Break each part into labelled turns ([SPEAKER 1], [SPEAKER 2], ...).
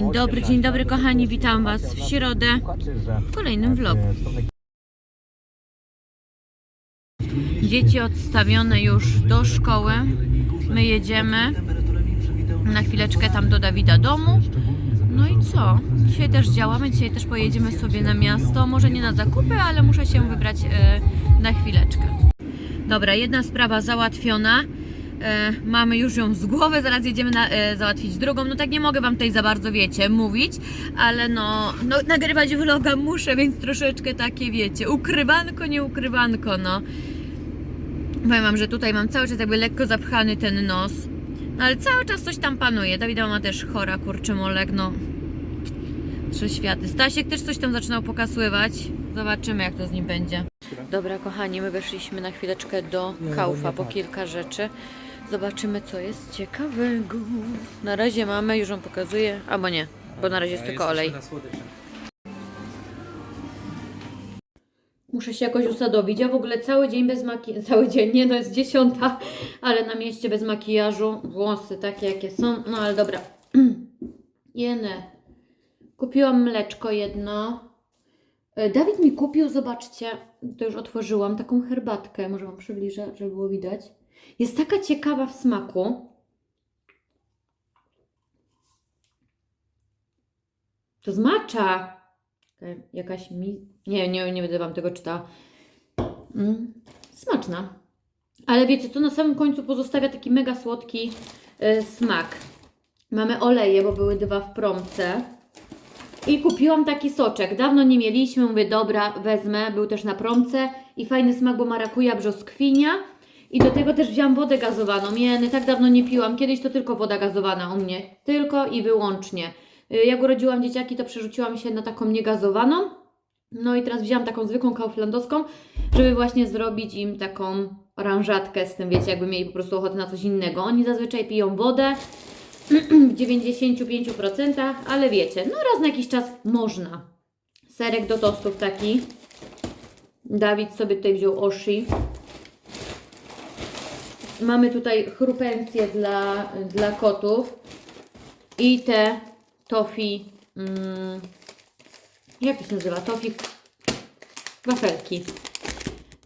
[SPEAKER 1] Dzień dobry, dzień dobry kochani, witam Was w środę w kolejnym vlogu. Dzieci odstawione już do szkoły. My jedziemy na chwileczkę tam do Dawida domu. No i co? Dzisiaj też działamy, dzisiaj też pojedziemy sobie na miasto. Może nie na zakupy, ale muszę się wybrać e, na chwileczkę. Dobra, jedna sprawa załatwiona. E, mamy już ją z głowy, zaraz jedziemy na, e, załatwić drugą. No tak nie mogę Wam tutaj za bardzo, wiecie, mówić, ale no, no nagrywać vloga muszę, więc troszeczkę takie, wiecie, ukrywanko, nie ukrywanko, no. Powiem Wam, że tutaj mam cały czas jakby lekko zapchany ten nos, no ale cały czas coś tam panuje. Dawida ma też chora, kurczę, molek, no. Trzy światy. Stasiek też coś tam zaczynał pokazywać. Zobaczymy, jak to z nim będzie. Dobra, kochani, my weszliśmy na chwileczkę do Kaufa po kilka rzeczy. Zobaczymy, co jest ciekawego. Na razie mamy, już on pokazuje, albo nie, bo na razie jest tylko olej. Muszę się jakoś usadowić. Ja w ogóle cały dzień bez makijażu, cały dzień, nie no jest dziesiąta, ale na mieście bez makijażu, włosy takie jakie są, no ale dobra. Jene. Kupiłam mleczko jedno. E, Dawid mi kupił, zobaczcie, to już otworzyłam, taką herbatkę, może Wam przybliżę, żeby było widać. Jest taka ciekawa w smaku. To z. Okej, Jakaś mi... Nie, nie, nie będę Wam tego czytała. Mm, smaczna. Ale wiecie co, na samym końcu pozostawia taki mega słodki y, smak. Mamy oleje, bo były dwa w promce. I kupiłam taki soczek. Dawno nie mieliśmy, mówię, dobra, wezmę. Był też na promce i fajny smak, bo marakuja, brzoskwinia. I do tego też wziąłam wodę gazowaną. Jeny, tak dawno nie piłam. Kiedyś to tylko woda gazowana u mnie. Tylko i wyłącznie. Y, Jak urodziłam dzieciaki, to przerzuciłam się na taką niegazowaną. No i teraz wzięłam taką zwykłą kauflandowską, żeby właśnie zrobić im taką oranżatkę z tym, wiecie, jakby mieli po prostu ochotę na coś innego. Oni zazwyczaj piją wodę w 95%, ale wiecie, no raz na jakiś czas można. Serek do tostów taki. Dawid sobie tutaj wziął Oshi. Mamy tutaj chrupencje dla, dla kotów i te tofi, mm, jak to się nazywa? Tofi wafelki.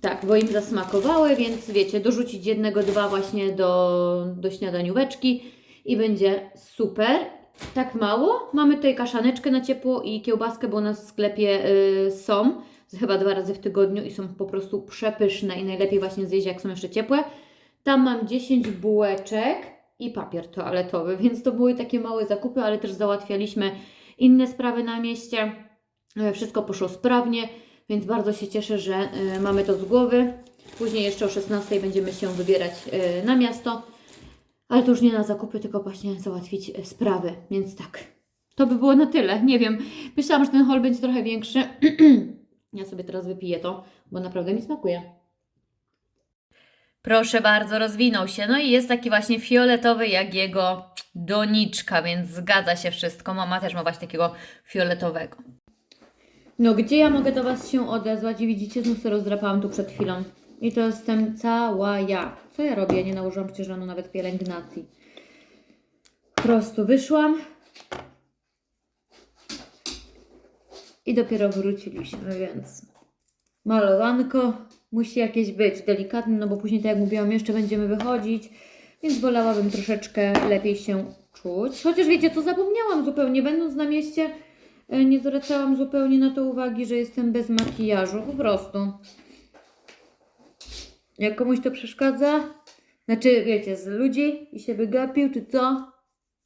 [SPEAKER 1] Tak, bo im zasmakowały, więc wiecie, dorzucić jednego, dwa właśnie do, do śniadanióweczki i będzie super. Tak mało. Mamy tutaj kaszaneczkę na ciepło i kiełbaskę, bo u nas w sklepie y, są chyba dwa razy w tygodniu i są po prostu przepyszne i najlepiej właśnie zjeść, jak są jeszcze ciepłe. Tam mam 10 bułeczek i papier toaletowy, więc to były takie małe zakupy, ale też załatwialiśmy inne sprawy na mieście. E, Wszystko poszło sprawnie, więc bardzo się cieszę, że e, mamy to z głowy. Później jeszcze o 16 będziemy się wybierać e, na miasto, ale to już nie na zakupy, tylko właśnie załatwić sprawy, więc tak. To by było na tyle. Nie wiem, myślałam, że ten hol będzie trochę większy. ja sobie teraz wypiję to, bo naprawdę mi smakuje. Proszę bardzo, rozwinął się. No i jest taki właśnie fioletowy jak jego doniczka, więc zgadza się wszystko. Mama też ma właśnie takiego fioletowego. No gdzie ja mogę do Was się odezwać? I widzicie, znów sobie rozdrapałam tu przed chwilą. I to jestem cała ja. Co ja robię? Nie nałożyłam przecież rano nawet pielęgnacji. Po prostu wyszłam. I dopiero wróciliśmy, więc malowanko musi jakieś być delikatne, no bo później, tak jak mówiłam, jeszcze będziemy wychodzić, więc wolałabym troszeczkę lepiej się czuć. Chociaż wiecie co, zapomniałam zupełnie, będąc na mieście, e, nie zwracałam zupełnie na to uwagi, że jestem bez makijażu, po prostu. Jak komuś to przeszkadza, znaczy wiecie, z ludzi i się wygapił, czy co,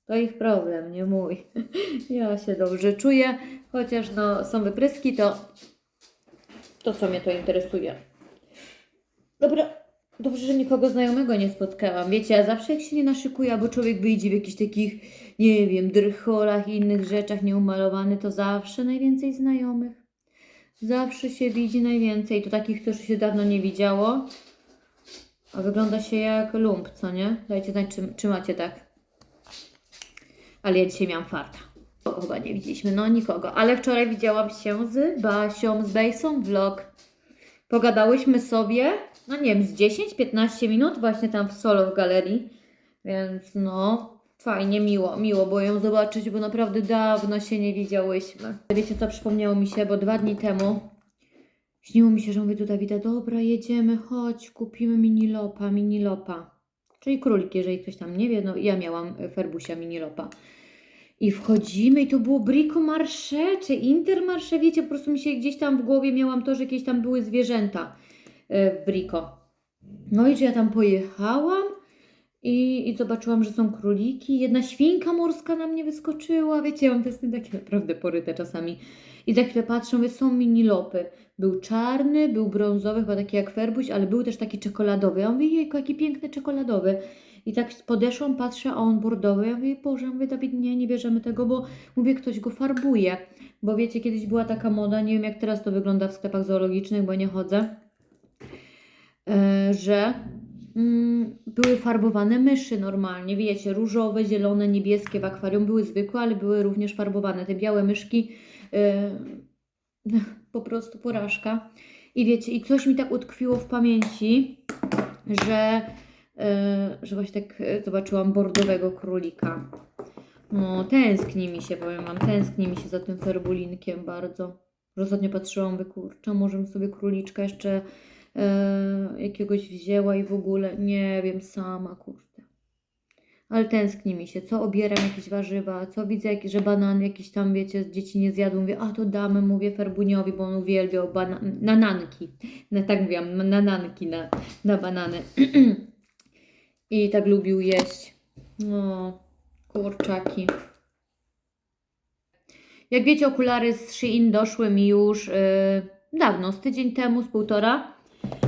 [SPEAKER 1] to ich problem, nie mój. Ja się dobrze czuję, chociaż no są wypryski, to to co mnie to interesuje. Dobra, dobrze, że nikogo znajomego nie spotkałam. Wiecie, ja zawsze jak się nie naszykuję, albo człowiek wyjdzie w jakichś takich, nie wiem, drcholach i innych rzeczach nieumalowany, to zawsze najwięcej znajomych. Zawsze się widzi najwięcej. To takich, którzy się dawno nie widziało. A wygląda się jak lump, co nie? Dajcie znać, czy, czy macie tak. Ale ja dzisiaj miałam farta. Kogo chyba nie widzieliśmy, no nikogo. Ale wczoraj widziałam się z Basią, z Bejsą vlog. Pogadałyśmy sobie, no nie wiem, z 10-15 minut właśnie tam w solo w galerii. Więc no, Fajnie, miło, miło było ją zobaczyć, bo naprawdę dawno się nie widziałyśmy. Wiecie co przypomniało mi się, bo dwa dni temu śniło mi się, że mówię do Dawida, dobra, jedziemy, chodź, kupimy minilopa, minilopa. Czyli króliki, jeżeli ktoś tam nie wie, no ja miałam Ferbusia minilopa. I wchodzimy i to było Brico Marché czy Intermarché, wiecie, po prostu mi się gdzieś tam w głowie miałam to, że jakieś tam były zwierzęta e, w Brico. No i że ja tam pojechałam i, i zobaczyłam, że są króliki. Jedna świnka morska na mnie wyskoczyła. Wiecie, ja mam te sny takie naprawdę poryte czasami. I za chwilę patrzę, mówię, są minilopy. Był czarny, był brązowy, chyba taki jak Ferbuś, ale był też taki czekoladowy. Ja mówię, jejku, jaki piękny czekoladowy. I tak podeszłam, patrzę, a on bordowy. Ja mówię, Boże, mówię, Dawid, nie, nie bierzemy tego, bo mówię, ktoś go farbuje. Bo wiecie, kiedyś była taka moda, nie wiem jak teraz to wygląda w sklepach zoologicznych, bo nie chodzę, e, że mm, były farbowane myszy normalnie, wiecie, różowe, zielone, niebieskie w akwarium były zwykłe, ale były również farbowane. Te białe myszki, e, po prostu porażka. I wiecie, i coś mi tak utkwiło w pamięci, że, że właśnie tak e, zobaczyłam bordowego królika. No, tęskni mi się, powiem Wam, tęskni mi się za tym ferbulinkiem bardzo. Że ostatnio patrzyłam, mówię, kurczę, może bym sobie króliczka jeszcze e, jakiegoś wzięła i w ogóle, nie wiem, sama, kurde. Ale tęskni mi się, co obieram jakieś warzywa, co widzę, jak, że banan jakiś tam, wiecie, dzieci nie zjadły, mówię, a to damy, mówię Ferbuniowi, bo on uwielbiał bana- nananki. No, tak mówiłam, nananki na, na banany. I tak lubił jeść. No, kurczaki. Jak wiecie, okulary z Shein doszły mi już yy, dawno, z tydzień temu, z półtora.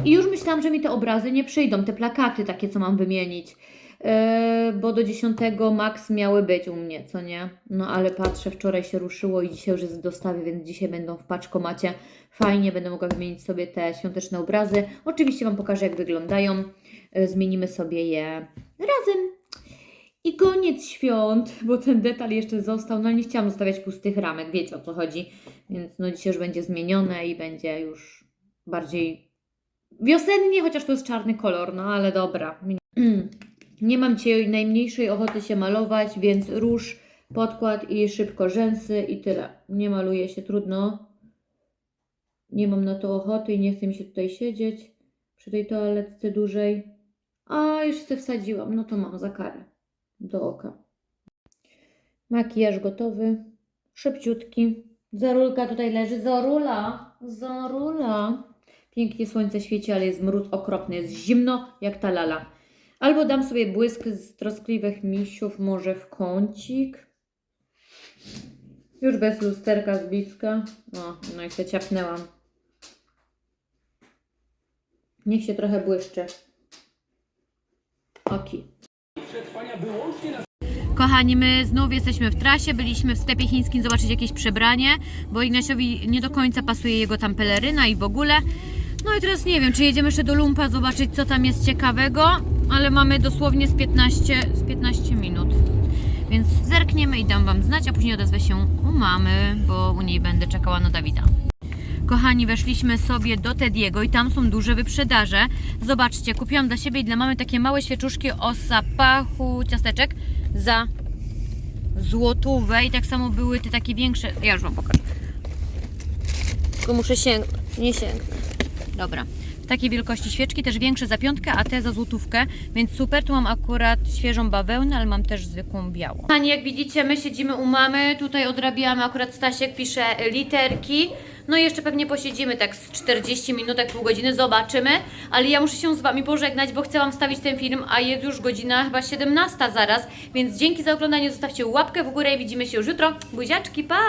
[SPEAKER 1] I już myślałam, że mi te obrazy nie przyjdą, te plakaty takie, co mam wymienić. Yy, bo do 10 max miały być u mnie, co nie? No ale patrzę, wczoraj się ruszyło i dzisiaj już jest w dostawie, więc dzisiaj będą w paczkomacie. Fajnie, będę mogła wymienić sobie te świąteczne obrazy. Oczywiście Wam pokażę, jak wyglądają. Yy, zmienimy sobie je razem. I koniec świąt, bo ten detal jeszcze został, no nie chciałam zostawiać pustych ramek, wiecie o co chodzi. Więc no dzisiaj już będzie zmienione i będzie już bardziej wiosennie, chociaż to jest czarny kolor, no ale dobra. Nie mam dzisiaj najmniejszej ochoty się malować, więc róż, podkład i szybko rzęsy i tyle. Nie maluję się, trudno. Nie mam na to ochoty i nie chce mi się tutaj siedzieć przy tej toaletce dłużej. A, już się wsadziłam, no to mam za karę do oka. Makijaż gotowy, szybciutki. Zorulka tutaj leży, Zorula, Zorula. Pięknie słońce świeci, ale jest mróz okropny, jest zimno jak ta lala. Albo dam sobie błysk z troskliwych misiów, może w kącik. Już bez lusterka z bliska. O, no i się ciapnęłam. Niech się trochę błyszczy. Oki. Kochani, my znów jesteśmy w trasie, byliśmy w sklepie chińskim zobaczyć jakieś przebranie, bo Ignasiowi nie do końca pasuje jego tam peleryna i w ogóle. No i teraz nie wiem, czy jedziemy jeszcze do Lumpa zobaczyć, co tam jest ciekawego, ale mamy dosłownie z 15, z 15 minut. Więc zerkniemy i dam Wam znać, a później odezwę się u mamy, bo u niej będę czekała na Dawida. Kochani, weszliśmy sobie do Tediego i tam są duże wyprzedaże. Zobaczcie, kupiłam dla siebie i dla mamy takie małe świeczuszki o zapachu ciasteczek za złotówę i tak samo były te takie większe. Ja już Wam pokażę. Tylko muszę sięgnąć, nie sięgnę. Dobra. Takiej wielkości świeczki, też większe za piątkę, a te za złotówkę, więc super. Tu mam akurat świeżą bawełnę, ale mam też zwykłą białą. Pani, jak widzicie, my siedzimy u mamy, tutaj odrabiamy, akurat Stasiek pisze literki. No i jeszcze pewnie posiedzimy tak z 40 minutek, pół godziny, zobaczymy. Ale ja muszę się z Wami pożegnać, bo chcę Wam wstawić ten film, a jest już godzina chyba 17 zaraz. Więc dzięki za oglądanie, zostawcie łapkę w górę i widzimy się już jutro. Buziaczki, pa!